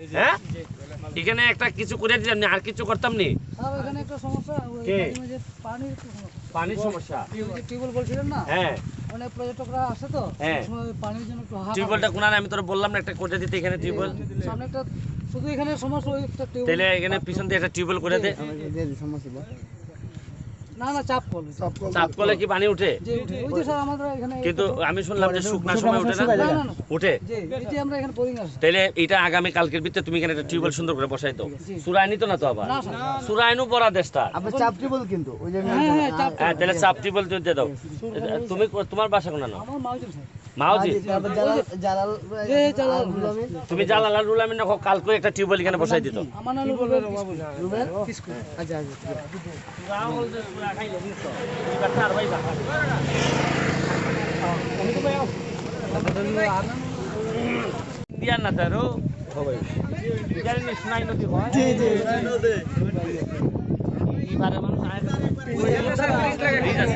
হ্যাঁ? এখানে একটা কিছু করে দিলাম না আর কিছু করতাম নি? স্যার এখানে একটা সমস্যা ওই কে? মাঝে মাঝে পানির সমস্যা। টিউবওয়েল বলছিলেন না? হ্যাঁ। অনেক পর্যটকরা আসে তো হ্যাঁ। পানির জন্য টিউবওয়েলটা হয়। আমি তোর বললাম না একটা করে দিতে এখানে টিউবওয়েল। সামনে একটা শুধু এখানে সমস্যা ওই একটা টিউবওয়েল তাহলে এখানে পিছন দিয়ে একটা টিউবওয়েল করে দে। না না চাপ কল চাপ কি পানি উঠে? ওই যে স্যার আমাদের এখানে কিন্তু আমি শুনলাম যে শুকনার সময় উঠে না? না না না উঠে যে আমরা এখানে বোরিং আছে তাহলে এটা আগামী কালকের ভিতরে তুমি এখানে একটা টিউবওয়েল সুন্দর করে বসাই দাও। সুরাইনি তো না তো আবার? সুরাইনু দেশটা কিন্তু ওই যে হ্যাঁ হ্যাঁ চাপ হ্যাঁ তাহলে চাপ টিউবওয়েল তুমি দিয়ে দাও। তুমি তোমার বাসা কোন না আমার মাউজিন স্যার। মাওজি তুমি জালাল আর রুল আমিন রাখো কালকে একটা টিউবওয়েল এখানে বসাই দিত। দিয়ার না তারও নদী হয়। এবারে মানুষ আয় ব্রিজ আছে ব্রিজ আছে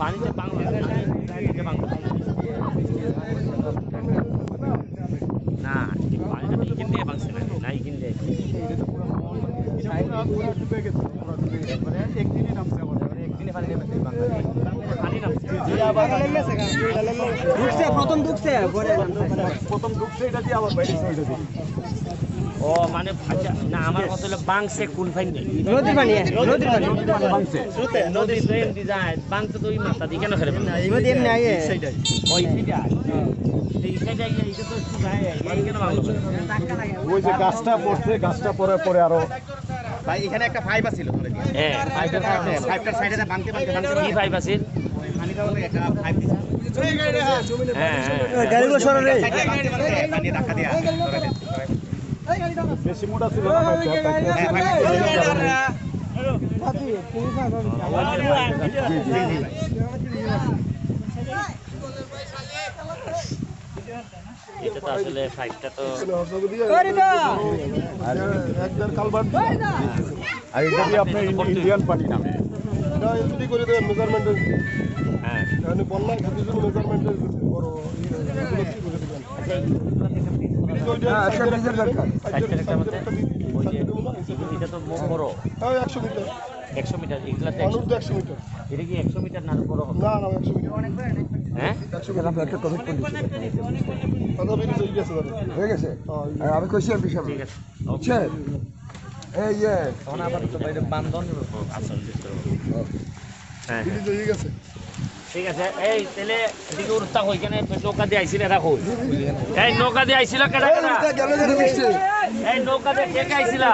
পানিতে বাংলা না পানিটা তো এখান থেকে বাংছে না না এখান থেকে পানি নামছে ঢুকছে, প্রথম ঢুকছে প্রথম ঢুকছে, এটা দিয়ে আবার বাইরে ও মানে আচ্ছা, না আমার কথা হলো বাংসে কোন ফাইন নেই নদীর পানি নদীর পানি নদী তো এমনি যায় বাংসে তো ওই মাথা দিয়ে কেন ফেলে না নদী এমনি ওই তো এই কেন ওই যে গাছটা পড়ছে গাছটা পরে পরে আরও ভাই এখানে একটা ফাইভ আছিল হ্যাঁ ফাইভটার সাইডে ভাঙতে ভাঙতে ভাঙতে কি পাইপ আছে একটা ফাইভ হ্যাঁ হ্যাঁ গাড়িগুলো দিয়া দেন বেশি মোটা ছিল এটা তো আসলে পাইপটা তো আর কালবার আর এটা দিয়ে আপনি ইন্ডিয়ান পানি নামে। এটা যদি করে দেবেন মেজারমেন্টের হ্যাঁ মানে বললাম বড় এগুলো হ্যাঁ একশো মিটার। একশো মিটার এগুলা তো মানুষ একশো মিটার এটা কি একশো মিটার না আরও বড় হবে না না একশো মিটার হ্যাঁ একশো একটা কমিট করে হয়ে। গেছে দাদা হয়ে গেছে হ্যাঁ, আমি কইছি সাহেব ঠিক আছে বুঝছেন এই যে তখন আবার তো বাইরে বান্ধন আসল হ্যাঁ হয়ে গেছে ঠিক আছে। এই তাহলে এদিকে উত্তাক ওইখানে নৌকা দিয়ে আইছিল কই এই নৌকা দিয়ে আইছিল কেডা কেডা এই নৌকা দিয়ে কে আইছিল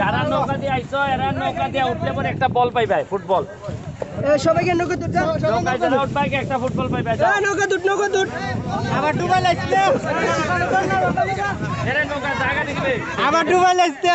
যারা নৌকা দিয়ে আইছো এরা নৌকা দিয়ে উঠলে পরে একটা বল পাইবে ফুটবল। সবাইকে নৌকা দুট নৌকায় যারা একটা ফুটবল পাইবে যাও। নৌকা দুট নৌকা দুট। আবার ডুবাই লাগছে। এরা নৌকা জায়গা দেখবে। আবার ডুবাই লাগছে।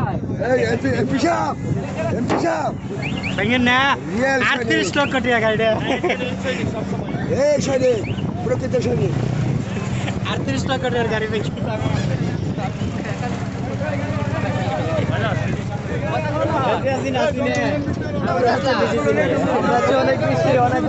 আটত্রিশ লক্ষ টাকা গাড়িটা। এই সৈনিক প্রকৃত সৈনিক আটত্রিশ লক্ষ টাকার গাড়ি ভেঙে। অনেক বেশি অনেক